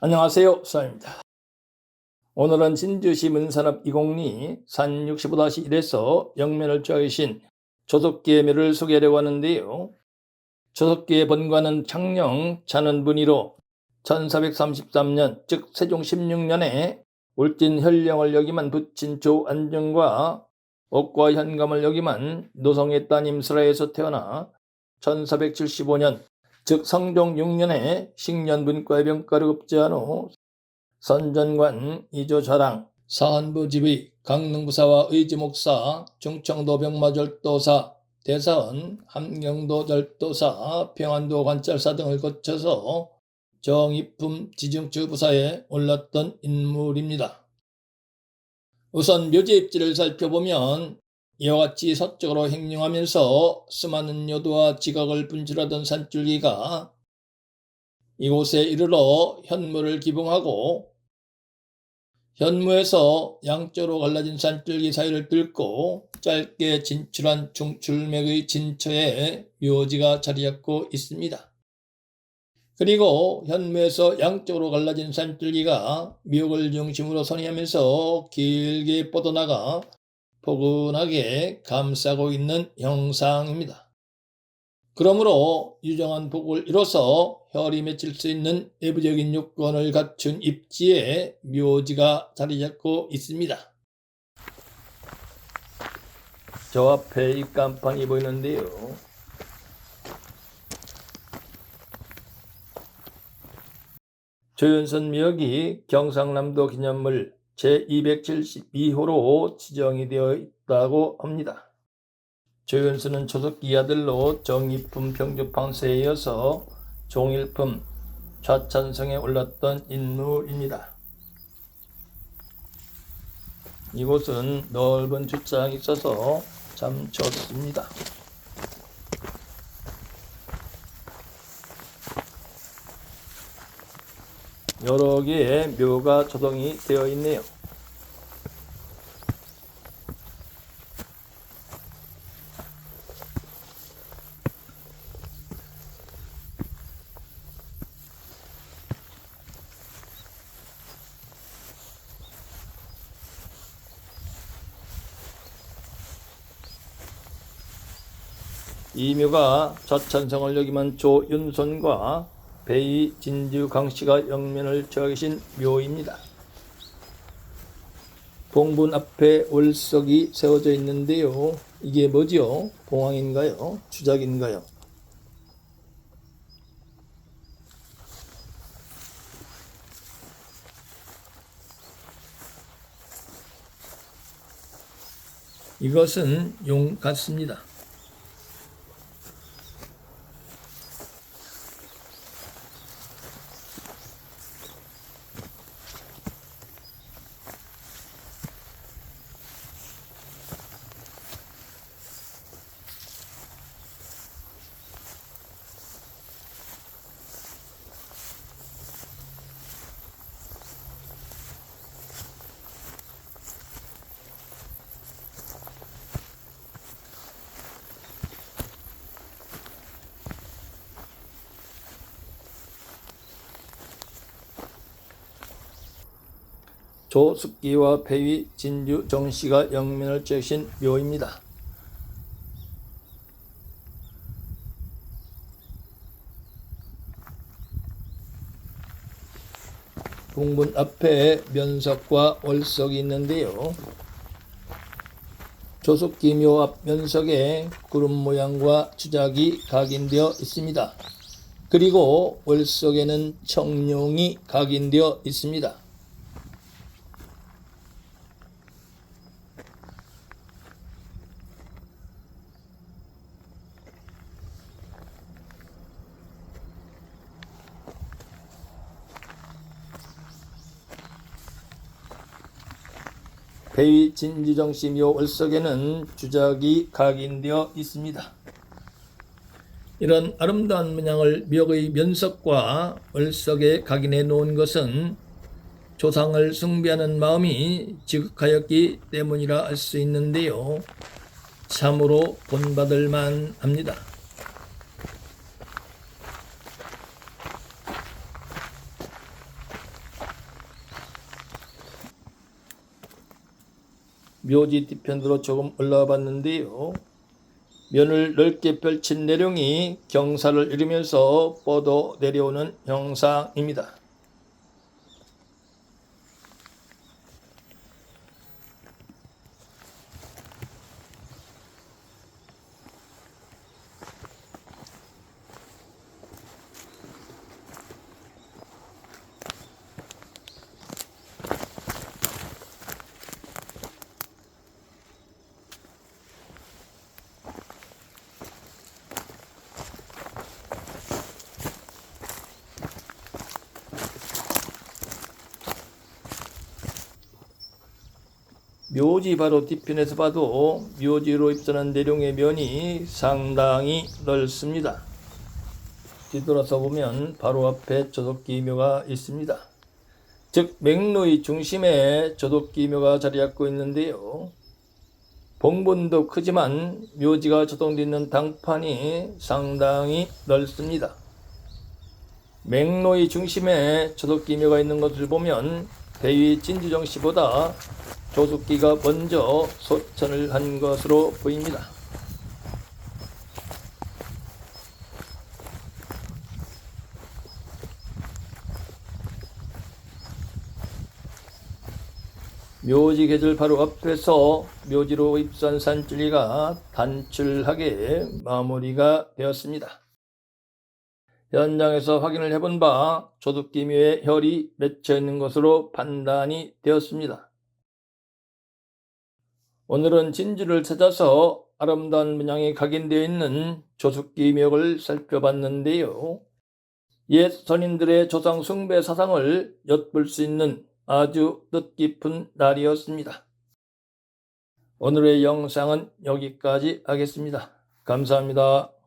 안녕하세요. 수아입니다. 오늘은 진주시 문산읍 이곡리 산 65-1에서 영면을 쪼개신 조석기의 묘를 소개하려고 하는데요. 조석기의 본관은 창녕 자는 분이로 1433년 즉 세종 16년에 울진 현령을 여기만 붙인 조안정과 옥과 현감을 여기만 노성의 따님 슬하에서 태어나 1475년 즉 성종 6년에 식년분과의 병가를 급제한 후 선전관 이조 자랑 사한부집의 강릉부사와 의지목사 중청도 병마절도사 대사원 함경도 절도사 평안도 관찰사 등을 거쳐서 정입품 지중추 부사에 올랐던 인물입니다. 우선 묘지 입지를 살펴보면 이와 같이 서쪽으로 행령하면서 수많은 요도와 지각을 분출하던 산줄기가 이곳에 이르러 현무를 기봉하고 현무에서 양쪽으로 갈라진 산줄기 사이를 뚫고 짧게 진출한 중출맥의 진처에 묘지가 자리 잡고 있습니다. 그리고 현무에서 양쪽으로 갈라진 산줄기가 묘을 중심으로 선회하면서 길게 뻗어나가 포근하게 감싸고 있는 형상입니다. 그러므로 유정한 복을 이뤄서 혈이 맺힐 수 있는 내부적인 요건을 갖춘 입지에 묘지가 자리 잡고 있습니다. 저 앞에 이 깜판이 보이는데요. 조윤선 미역이 경상남도 기념물 제272호로 지정이 되어 있다고 합니다. 조윤수는 조석기 아들로 정일품 평주판세에 이어서 종일품 좌찬성에 올랐던 인물입니다. 이곳은 넓은 주장이 있어서 참 좋습니다. 여러 개의 묘가 조성이 되어 있네요. 이 묘가 좌찬성을 여기만 조윤손과 배이 진주 강 씨가 영면을 처하 계신 묘입니다. 봉분 앞에 월석이 세워져 있는데요. 이게 뭐지요? 봉황인가요? 주작인가요? 이것은 용 같습니다. 조숙기와 배위 진주 정씨가 영면을 쬐신 묘입니다. 동문 앞에 면석과 월석이 있는데요. 조숙기 묘 앞 면석에 구름 모양과 주작이 각인되어 있습니다. 그리고 월석에는 청룡이 각인되어 있습니다. 진지정씨 묘 월석에는 주작이 각인되어 있습니다. 이런 아름다운 문양을 묘의 면석과 월석에 각인해 놓은 것은 조상을 숭배하는 마음이 지극하였기 때문이라 할 수 있는데요. 참으로 본받을 만합니다. 묘지 뒤편으로 조금 올라와 봤는데요. 면을 넓게 펼친 내룡이 경사를 이루면서 뻗어 내려오는 형상입니다. 묘지 바로 뒤편에서 봐도 묘지로 입선한 내룡의 면이 상당히 넓습니다. 뒤돌아서 보면 바로 앞에 조덕기묘가 있습니다. 즉 맥로의 중심에 조덕기묘가 자리 잡고 있는데요. 봉분도 크지만 묘지가 조동되어 있는 당판이 상당히 넓습니다. 맥로의 중심에 조덕기묘가 있는 것을 보면 대위 진주정 씨보다 조숙기가 먼저 소천을 한 것으로 보입니다. 묘지 계절 바로 앞에서 묘지로 입산 산줄기가 단출하게 마무리가 되었습니다. 현장에서 확인을 해본 바 조둑기묘의 혈이 맺혀 있는 것으로 판단이 되었습니다. 오늘은 진주를 찾아서 아름다운 문양이 각인되어 있는 조숙기묘를 살펴봤는데요. 옛 선인들의 조상 숭배 사상을 엿볼 수 있는 아주 뜻깊은 날이었습니다. 오늘의 영상은 여기까지 하겠습니다. 감사합니다.